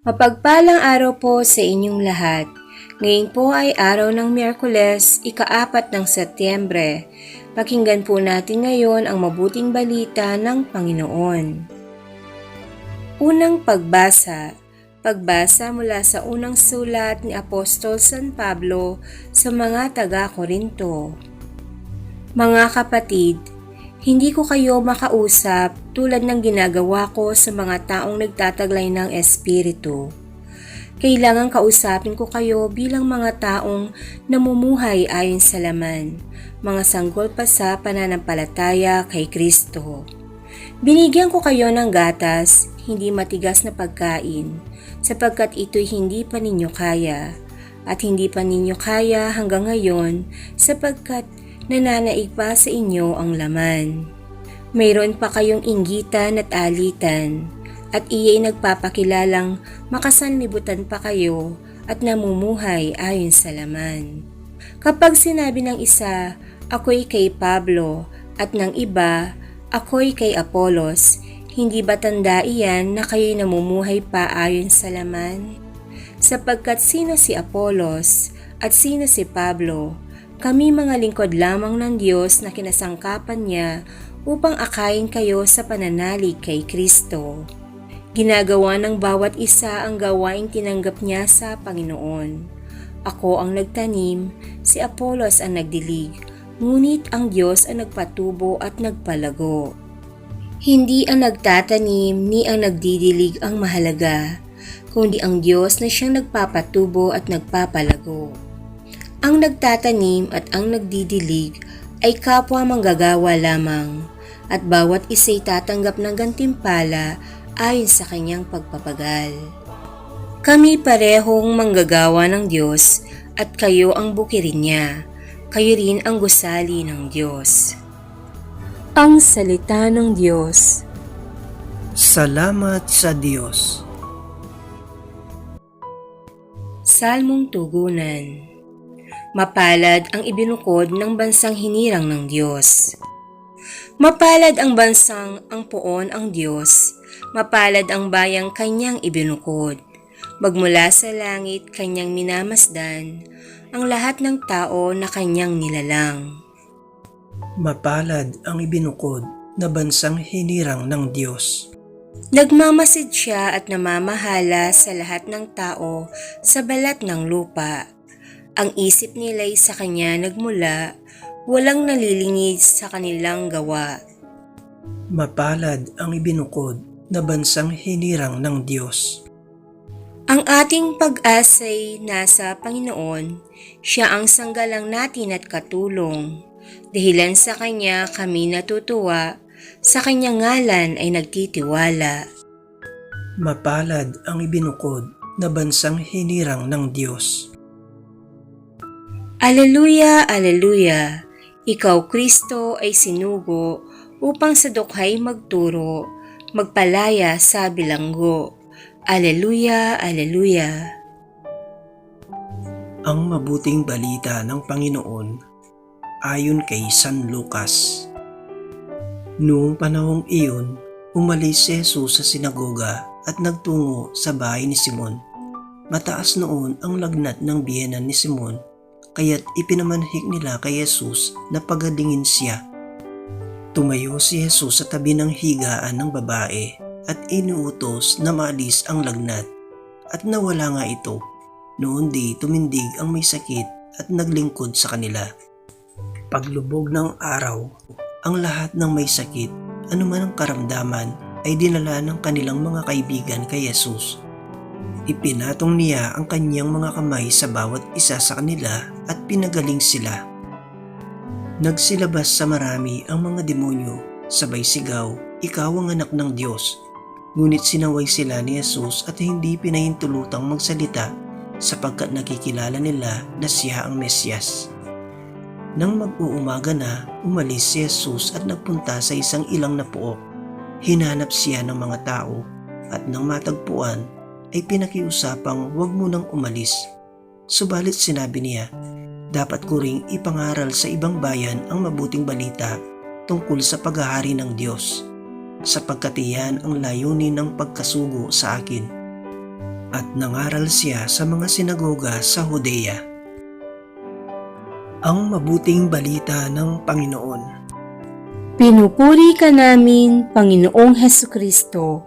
Mapagpalang araw po sa inyong lahat. Ngayon po ay araw ng Miyerkules, ikaapat ng Setyembre. Pakinggan po natin ngayon ang mabuting balita ng Panginoon. Unang pagbasa Pagbasa mula sa unang sulat ni Apostol San Pablo sa mga taga-Korinto. Mga kapatid, hindi ko kayo makausap tulad ng ginagawa ko sa mga taong nagtataglay ng Espiritu. Kailangan kausapin ko kayo bilang mga taong namumuhay ayon sa laman, mga sanggol pa sa pananampalataya kay Kristo. Binigyan ko kayo ng gatas, hindi matigas na pagkain, sapagkat ito'y hindi pa ninyo kaya, at hindi pa ninyo kaya hanggang ngayon sapagkat nananaig pa sa inyo ang laman. Mayroon pa kayong inggitan at alitan, at iya'y nagpapakilalang makasanlibutan pa kayo at namumuhay ayon sa laman. Kapag sinabi ng isa, ako'y kay Pablo, at ng iba, ako'y kay Apolos, hindi ba tanda iyan na kayo'y namumuhay pa ayon sa laman? Sapagkat sino si Apolos at sino si Pablo, kami mga lingkod lamang ng Diyos na kinasangkapan niya upang akayin kayo sa pananalig kay Kristo. Ginagawa ng bawat isa ang gawaing tinanggap niya sa Panginoon. Ako ang nagtanim, si Apolos ang nagdilig, ngunit ang Diyos ang nagpatubo at nagpalago. Hindi ang nagtatanim ni ang nagdidilig ang mahalaga, kundi ang Diyos na siyang nagpapatubo at nagpapalago. Ang nagtatanim at ang nagdidilig ay kapwa manggagawa lamang, at bawat isa'y tatanggap ng gantimpala ayon sa kanyang pagpapagal. Kami parehong manggagawa ng Diyos at kayo ang bukirin niya, kayo rin ang gusali ng Diyos. Ang Salita ng Diyos Salamat sa Diyos. Salmong Tugunan Mapalad ang ibinukod ng bansang hinirang ng Diyos. Mapalad ang bansang ang poon ang Diyos, mapalad ang bayang kanyang ibinukod. Magmula sa langit kanyang minamasdan, ang lahat ng tao na kanyang nilalang. Mapalad ang ibinukod na bansang hinirang ng Diyos. Nagmamasid siya at namamahala sa lahat ng tao sa balat ng lupa. Ang isip nila'y sa kanya nagmula, walang nalilingid sa kanilang gawa. Mapalad ang ibinukod na bansang hinirang ng Diyos. Ang ating pag-asa'y nasa Panginoon, siya ang sanggalang natin at katulong. Dahilan sa Kanya kami natutuwa, sa Kanyang ngalan ay nagtitiwala. Mapalad ang ibinukod na bansang hinirang ng Diyos. Aleluya, Aleluya! Ikaw, Kristo, ay sinugo upang sa dukhay magturo, magpalaya sa bilanggo. Aleluya, Aleluya! Ang mabuting balita ng Panginoon ayon kay San Lucas. Noong panahong iyon, umalis si Jesus sa sinagoga at nagtungo sa bahay ni Simon. Mataas noon ang lagnat ng biyenan ni Simon, kaya't ipinamanhik nila kay Jesus na pagalingin siya. Tumayo si Jesus sa tabi ng higaan ng babae at inuutos na maalis ang lagnat at nawala nga ito. Noon di tumindig ang may sakit at naglingkod sa kanila. Paglubog ng araw, ang lahat ng may sakit, anuman ang karamdaman, ay dinala ng kanilang mga kaibigan kay Jesus. Ipinatong niya ang kanyang mga kamay sa bawat isa sa kanila at pinagaling sila. Nagsilabas sa marami ang mga demonyo, sabay sigaw, ikaw ang anak ng Diyos. Ngunit sinaway sila ni Jesus at hindi pinahintulutang magsalita sapagkat nakikilala nila na siya ang Mesyas. Nang mag-uumaga na, umalis si Jesus at nagpunta sa isang ilang na pook. Hinanap siya ng mga tao at nang matagpuan ay pinakiusapang huwag mo nang umalis. Subalit sinabi niya, dapat ko ring ipangaral sa ibang bayan ang mabuting balita tungkol sa paghahari ng Diyos, sapagkat iyan ang layunin ng pagkasugo sa akin at nangaral siya sa mga sinagoga sa Hodea. Ang mabuting balita ng Panginoon. Pinupuri ka namin, Panginoong Heso Kristo.